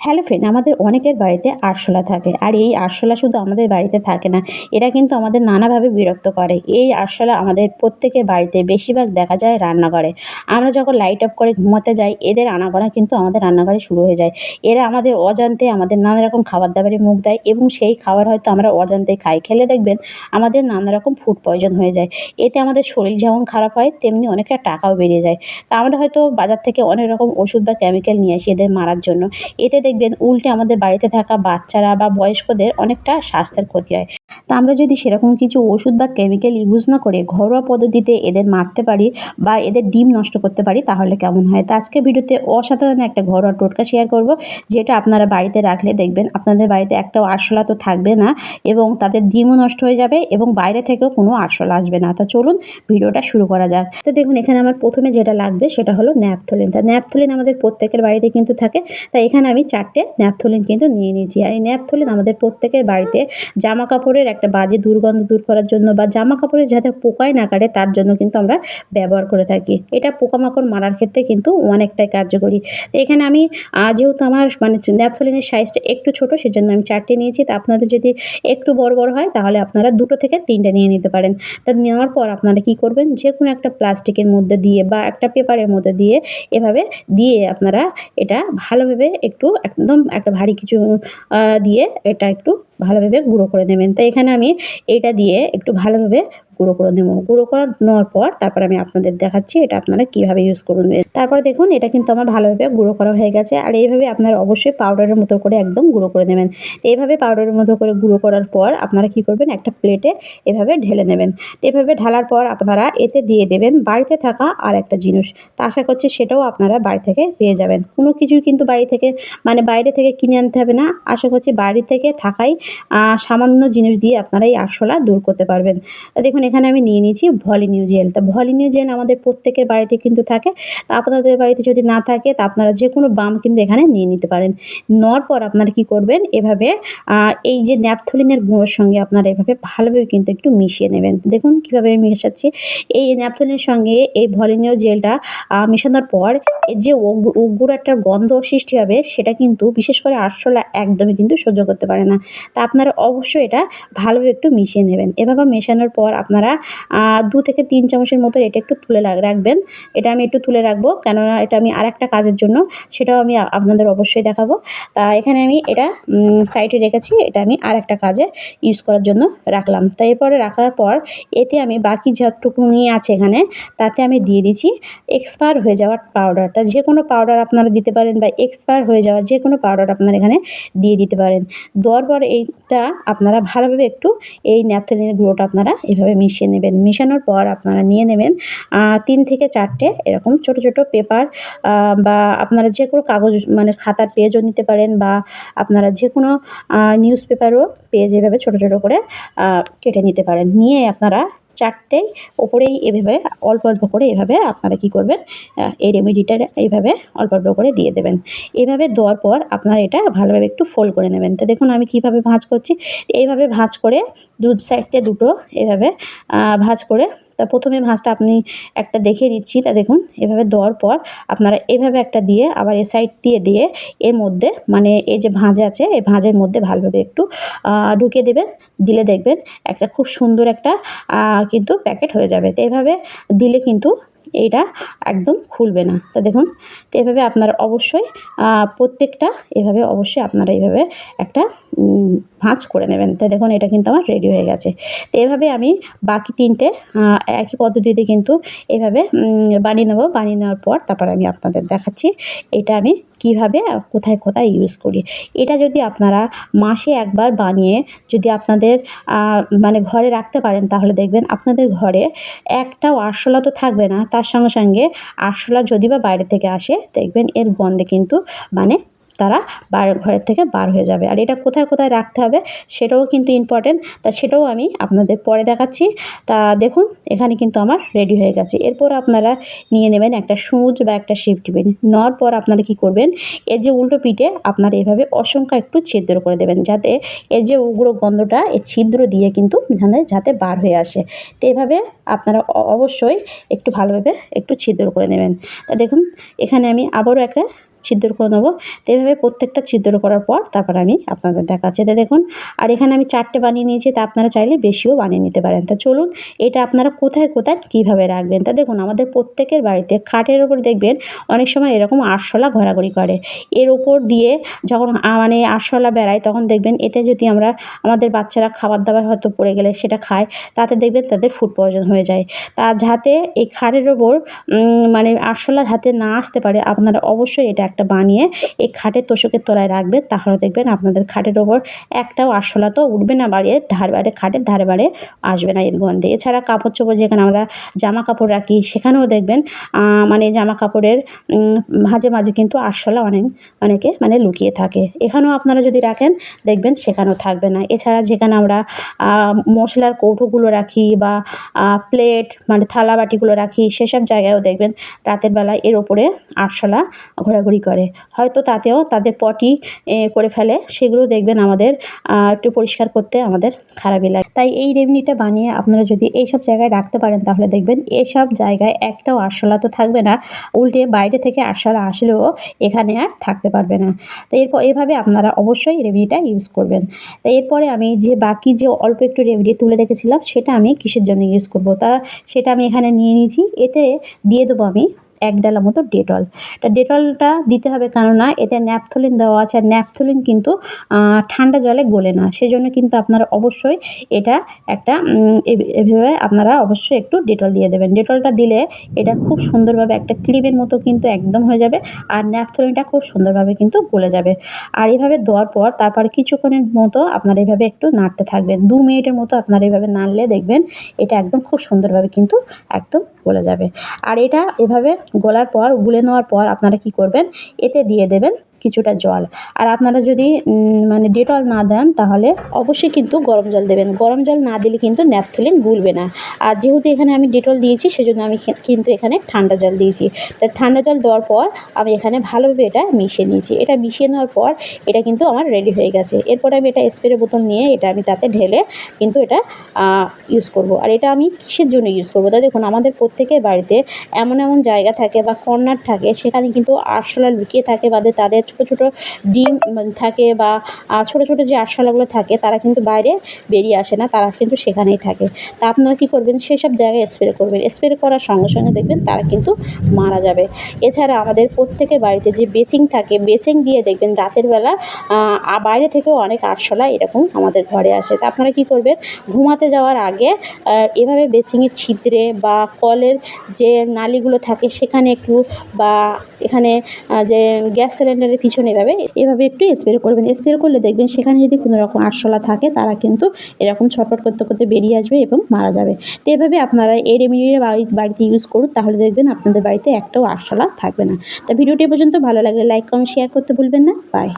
Hello friend আমাদের অনেকের বাড়িতে আরশোলা থাকে। আর এই আরশোলা শুধু আমাদের বাড়িতে থাকে না, এরা কিন্তু আমাদের নানাভাবে বিরক্ত করে। এই আরশোলা আমাদের প্রত্যেকের বাড়িতে বেশিরভাগ দেখা যায় রান্নাঘরে। আমরা যখন লাইট অফ করে ঘুমাতে যাই, এদের আনাগোনা কিন্তু আমাদের রান্নাঘরে শুরু হয়ে যায়। এরা আমাদের অজান্তে আমাদের নানা রকম খাবার দাবারে মুখ দেয় এবং সেই খাবার হয়তো আমরা অজান্তে খাই। খেলে দেখবেন আমাদের নানা রকম ফুড পয়জন হয়ে যায়। এতে আমাদের শরীর যেমন খারাপ হয়, তেমনি অনেকটা টাকাও বেরিয়ে যায়। তা আমরা হয়তো বাজার থেকে অনেক রকম ওষুধ বা কেমিক্যাল নিয়ে আসি এদের মারার জন্য। এতে দেখবেন উল্টে আমাদের বাড়িতে থাকা বাচ্চারা বা বয়স্কদের অনেকটা স্বাস্থ্যের ক্ষতি হয়। তা আমরা যদি সেরকম কিছু ওষুধ বা কেমিক্যাল ইউজ না করে ঘরোয়া পদ্ধতিতে এদের মারতে পারি বা এদের ডিম নষ্ট করতে পারি, তাহলে কেমন হয়? তা আজকে ভিডিওতে অসাধারণ একটা ঘরোয়া টোটকা শেয়ার করব, যেটা আপনারা বাড়িতে রাখলে দেখবেন আপনাদের বাড়িতে একটাও আরশোলা তো থাকবে না এবং তাদের ডিমও নষ্ট হয়ে যাবে এবং বাইরে থেকেও কোনো আরশোলা আসবে না। তা চলুন ভিডিওটা শুরু করা যাক। তো দেখুন, এখানে আমার প্রথমে যেটা লাগবে সেটা হলো ন্যাপথলিন। তা ন্যাপথলিন আমাদের প্রত্যেকের বাড়িতে কিন্তু থাকে, তাই এখানে আমি চারটে ন্যাপথলিন কিন্তু নিয়ে নিয়েছি। আর এই ন্যাপথলিন আমাদের প্রত্যেকের বাড়িতে জামা কাপড়ের একটা বাজে দুর্গন্ধ দূর করার জন্য বা জামা কাপড়ে যাতে পোকায় না কাটে, তার জন্য কিন্তু আমরা ব্যবহার করে থাকি। এটা পোকামাকড় মারার ক্ষেত্রে কিন্তু অনেকটাই কার্যকরী। তো এখানে আমি যেহেতু আমার মানে ন্যাপথলিনের সাইজটা একটু ছোট, সেজন্য আমি চারটে নিয়েছি। তা আপনাদের যদি একটু বড় বড় হয়, তাহলে আপনারা দুটো থেকে তিনটে নিয়ে নিতে পারেন। তা নেওয়ার পর আপনারা কি করবেন? যে কোনো একটা প্লাস্টিকের মধ্যে দিয়ে বা একটা পেপারের মধ্যে দিয়ে এভাবে দিয়ে আপনারা এটা ভালোভাবে একটু একদম একটা ভারী কিছু দিয়ে এটা একটু ভালোভাবে গুঁড়ো করে নেবেন। তো এখানে আমি এটা দিয়ে একটু ভালোভাবে গুঁড়ো করে নেব গুঁড়ো করে নেওয়ার পর তারপর আমি আপনাদের দেখাচ্ছি এটা আপনারা কীভাবে ইউজ করুন। তারপর দেখুন, এটা কিন্তু আমার ভালোভাবে গুঁড়ো করা হয়ে গেছে। আর এইভাবে আপনারা অবশ্যই পাউডারের মতো করে একদম গুঁড়ো করে নেবেন। এইভাবে পাউডারের মতো করে গুঁড়ো করার পর আপনারা কি করবেন, একটা প্লেটে এভাবে ঢেলে নেবেন। এভাবে ঢালার পর আপনারা এতে দিয়ে দেবেন বাড়িতে থাকা আর একটা জিনিস। তা আশা করছি সেটাও আপনারা বাড়ি থেকে পেয়ে যাবেন। কোনো কিছুই কিন্তু বাড়ি থেকে মানে বাইরে থেকে কিনে আনতে হবে না। আশা করছি বাড়ি থেকে থাকাই সামান্য জিনিস দিয়ে আপনারা এই আরশোলা দূর করতে পারবেন। দেখুন এখানে আমি নিয়ে নিয়েছি ভলিনিউ জেল। তা ভলিনিউ জেল আমাদের প্রত্যেকের বাড়িতে কিন্তু থাকে। তা আপনাদের বাড়িতে যদি না থাকে, তা আপনারা যে কোনো বাম কিন্তু এখানে নিয়ে নিতে পারেন। নেওয়ার পর আপনারা কি করবেন? এভাবে এই যে ন্যাপথলিনের গুঁড়োর সঙ্গে আপনারা এভাবে ভালোভাবে কিন্তু একটু মিশিয়ে নেবেন। দেখুন কীভাবে আমি মেশাচ্ছি। এই ন্যাপথলিনের সঙ্গে এই ভলিনিউ জেলটা মেশানোর পর যে উগ- উগ্র একটা গন্ধ সৃষ্টি হবে, সেটা কিন্তু বিশেষ করে আরশোলা একদমই কিন্তু সহ্য করতে পারে না। তা আপনারা অবশ্যই এটা ভালোভাবে একটু মিশিয়ে নেবেন। এভাবে মেশানোর পর আপনারা আহ, দু থেকে তিন চামচের মতো এটা একটু তুলে রাখ- রাখবেন। এটা আমি একটু তুলে রাখব কেননা এটা আমি আর একটা কাজের জন্য সেটাও আমি আপনাদের অবশ্যই দেখাবো। তা এখানে আমি এটা সাইডে রেখেছি এটা আমি আর একটা কাজে ইউজ করার জন্য রাখলাম। তো এরপরে রাখার পর এতে আমি বাকি যতটুকুনি আছে এখানে তাতে আমি দিয়ে দিচ্ছি এক্সপায়ার হয়ে যাওয়ার পাউডার তা যে কোনো পাউডার আপনারা দিতে পারেন বা এক্সপায়ার হয়ে যাওয়ার যে কোনো পাউডার আপনারা এখানে দিয়ে দিতে পারেন। দেওয়ার পর এইটা আপনারা ভালোভাবে একটু এই ন্যাপথলিনের গুঁড়োটা আপনারা এভাবে মিশিয়ে নেবেন। মেশানোর পর আপনারা নিয়ে নেবেন তিন থেকে চারটে এরকম ছোট ছোট পেপার বা আপনারা যে কোনো কাগজ মানে খাতার পেজও নিতে পারেন বা আপনারা যে কোনো নিউজ পেপারও পেজ এভাবে ছোট ছোট করে কেটে নিতে পারেন। নিয়ে আপনারা চারটেই ওপরেই এভাবে অল্প অল্প করে এভাবে আপনারা কি করবেন এই রেমেডিটা এইভাবে অল্প অল্প করে দিয়ে দেবেন। এভাবে দেওয়ার পর আপনারা এটা ভালোভাবে একটু ফোল্ড করে নেবেন। তো দেখুন আমি কীভাবে ভাঁজ করছি, এইভাবে ভাঁজ করে দু সাইডে দুটো এভাবে ভাঁজ করে তা প্রথমে ভাঁজটা আপনি একটা দেখে দিচ্ছি তা দেখুন, এভাবে দেওয়ার পর আপনারা এভাবে একটা দিয়ে আবার এ সাইড দিয়ে দিয়ে এর মধ্যে মানে এই যে ভাঁজ আছে, এই ভাঁজের মধ্যে ভালোভাবে একটু ঢুকিয়ে দেবেন, দিলে দেখবেন একটা খুব সুন্দর একটা কিন্তু প্যাকেট হয়ে যাবে। তো এভাবে দিলে কিন্তু এইটা একদম খুলবে না। তা দেখুন, তো এভাবে আপনারা অবশ্যই প্রত্যেকটা এভাবে অবশ্যই আপনারা এইভাবে একটা ভাঁজ করে নেবেন। তো দেখুন, এটা কিন্তু আমার রেডি হয়ে গেছে। তো এভাবে আমি বাকি তিনটে একই পদ্ধতিতে কিন্তু এভাবে বানিয়ে নেব। বানিয়ে নেওয়ার পর তারপর আমি আপনাদের দেখাচ্ছি, এটা আমি কীভাবে কোথায় কোথায় ইউজ করি। এটা যদি আপনারা মাসে একবার বানিয়ে যদি আপনাদের মানে ঘরে রাখতে পারেন, তাহলে দেখবেন আপনাদের ঘরে একটাও আরশোলা তো থাকবে না, তার সঙ্গে সঙ্গে আরশোলা যদি বা বাইরে থেকে আসে দেখবেন এর গন্ধে কিন্তু মানে তারা বাইরে ঘরের থেকে বার হয়ে যাবে। আর এটা কোথায় কোথায় রাখতে হবে সেটাও কিন্তু ইম্পর্টেন্ট তা সেটাও আমি আপনাদের পরে দেখাচ্ছি। তা দেখুন, এখানে কিন্তু আমার রেডি হয়ে গেছে। এরপর আপনারা নিয়ে নেবেন একটা সূচ বা একটা শিফট টিফিন নেওয়ার পর আপনারা কী করবেন, এর যে উল্টো পিঠে আপনারা এভাবে অসংখ্য একটু ছিদ্র করে দেবেন যাতে এর যে উগ্র গন্ধটা এই ছিদ্র দিয়ে কিন্তু এখানে যাতে বার হয়ে আসে। তো এভাবে আপনারা অবশ্যই একটু ভালোভাবে একটু ছিদ্র করে নেবেন। তা দেখুন, এখানে আমি আবারও একটা ছিদ্র করে নেব। তো এইভাবে প্রত্যেকটা ছিদ্র করার পর তারপর আমি আপনাদের দেখাচ্ছি। তো দেখুন, আর এখানে আমি চারটে বানিয়ে নিয়েছি, তা আপনারা চাইলে বেশিও বানিয়ে নিতে পারেন। তা চলুন, এটা আপনারা কোথায় কোথায়, কীভাবে রাখবেন? তা দেখুন, আমাদের প্রত্যেকের বাড়িতে খাটের ওপর দেখবেন, অনেক সময় এরকম আরশোলা ঘোরাঘুরি করে। এর ওপর দিয়ে যখন মানে আরশোলা বেড়ায় তখন দেখবেন এতে যদি আমরা, আমাদের বাচ্চারা খাবার দাবার হয়তো পড়ে গেলে সেটা খায়, তাতে দেখবেন তাদের ফুড পয়জন হয়ে যায়। তা যাতে এই খাটের ওপর মানে আরশোলা হাতে না আসতে পারে, আপনারা অবশ্যই এটা একটা বানিয়ে এই খাটের তোষকের তলায় রাখবেন তাহলে দেখবেন আপনাদের খাটের ওপর একটাও আরশোলা তো উঠবে না বাড়িয়ে, ধার বাড়ে খাটের ধারে বাড়ে আসবে না এর গন্ধে এছাড়া কাপড় চোপড় যেখানে আমরা জামা কাপড় রাখি, সেখানেও দেখবেন মানে জামা কাপড়ের মাঝে মাঝে কিন্তু আরশোলা অনেক, অনেকে মানে লুকিয়ে থাকে। এখানেও আপনারা যদি রাখেন, দেখবেন সেখানেও থাকবে না। এছাড়া যেখানে আমরা মশলার কৌটোগুলো রাখি বা প্লেট মানে থালা বাটিগুলো রাখি, সেসব জায়গায়ও দেখবেন রাতের বেলা এর ওপরে আরশোলা ঘোরাঘুরি করে। হয়তো তাতেও তাদের পটি করে ফেলে। সেগুলো দেখবেন আমাদের একটু পরিষ্কার করতে আমাদের খারাপই লাগে। তাই এই রেমনিটা বানিয়ে আপনারা যদি এইসব জায়গায় রাখতে পারেন, তাহলে দেখবেন এসব জায়গায় একটাও আরশোলা তো থাকবে না। উল্টে বাইরে থেকে আরশোলা আসলেও এখানে আর থাকতে পারবে না। তো এরপর এভাবে আপনারা অবশ্যই রেমেডিটা ইউজ করবেন। তো এরপরে আমি যে বাকি যে অল্প একটু রেমেডি তুলে রেখেছিলাম, সেটা আমি কিসের জন্য ইউজ করব? তা সেটা আমি এখানে নিয়ে নিয়েছি। এতে দিয়ে দেবো আমি এক ডালা মতো ডেটল। তা ডেটলটা দিতে হবে কেননা এতে ন্যাপথলিন দেওয়া আছে। আর ন্যাপথলিন কিন্তু ঠান্ডা জলে গলে না। সেজন্য কিন্তু আপনারা অবশ্যই এটা একটা এভাবে আপনারা অবশ্যই একটু ডেটল দিয়ে দেবেন। ডেটলটা দিলে এটা খুব সুন্দরভাবে একটা ক্রিমের মতো কিন্তু একদম হয়ে যাবে। আর ন্যাপথলিনটা খুব সুন্দরভাবে কিন্তু গলে যাবে। আর এভাবে দেওয়ার পর তারপর কিছুক্ষণের মতো আপনারা এভাবে একটু নাড়তে থাকবেন। দু মিনিটের মতো আপনারা এভাবে নাড়লে দেখবেন এটা একদম খুব সুন্দরভাবে কিন্তু একদম গলে যাবে। আর এটা এভাবে গলার পর, গুলে নেওয়ার পর আপনারা কি করবেন? এতে দিয়ে দেবেন কিছুটা জল। আর আপনারা যদি মানে ডেটল না দেন, তাহলে অবশ্যই কিন্তু গরম জল দেবেন। গরম জল না দিলে কিন্তু ন্যাপথলিন গুলবে না। আর যেহেতু এখানে আমি ডেটল দিয়েছি, সেজন্য আমি কিন্তু এখানে ঠান্ডা জল দিয়েছি। ঠান্ডা জল দেওয়ার পর আমি এখানে ভালোভাবে এটা মিশিয়ে নিয়েছি। এটা মিশিয়ে নেওয়ার পর এটা কিন্তু আমার রেডি হয়ে গেছে। এরপর আমি এটা স্প্রে বোতল নিয়ে এটা আমি তাতে ঢেলে কিন্তু এটা ইউজ করব। আর এটা আমি কিসের জন্য ইউজ করব? তা দেখুন, আমাদের প্রত্যেকের বাড়িতে এমন এমন জায়গা থাকে বা কর্নার থাকে, সেখানে কিন্তু আরশোলা লুকিয়ে থাকে বা তাদের ছোটো ছোটো ডিম থাকে বা ছোটো ছোটো যে আরশোলাগুলো থাকে, তারা কিন্তু বাইরে বেরিয়ে আসে না, তারা কিন্তু সেখানেই থাকে। তা আপনারা কী করবেন? সেসব জায়গায় স্প্রে করবেন। স্প্রে করার সঙ্গে সঙ্গে দেখবেন তারা কিন্তু মারা যাবে। এছাড়া আমাদের প্রত্যেকের বাড়িতে যে বেসিং থাকে বেসিং দিয়ে দেখবেন রাতের বেলা বাইরে থেকেও অনেক আরশোলা এরকম আমাদের ঘরে আসে। তা আপনারা কী করবেন? ঘুমাতে যাওয়ার আগে এভাবে বেসিংয়ের ছিদ্রে বা কলের যে নালিগুলো থাকে, সেখানে একটু বা, এখানে যে গ্যাস সিলিন্ডারের পিছনে এভাবে এভাবে একটু স্প্রে করবেন। স্প্রে করলে দেখবেন সেখানে যদি কোনো রকম আরশোলা থাকে, তারা কিন্তু এরকম ছটফট করতে করতে বেরিয়ে আসবে এবং মারা যাবে। তো এভাবে আপনারা এই রেমিডির বাড়ি, বাড়িতে ইউজ করুন, তাহলে দেখবেন আপনাদের বাড়িতে একটাও আরশোলা থাকবে না। তা ভিডিওটি এ পর্যন্ত ভালো লাগলে লাইক কমেন্ট শেয়ার করতে ভুলবেন না। বাই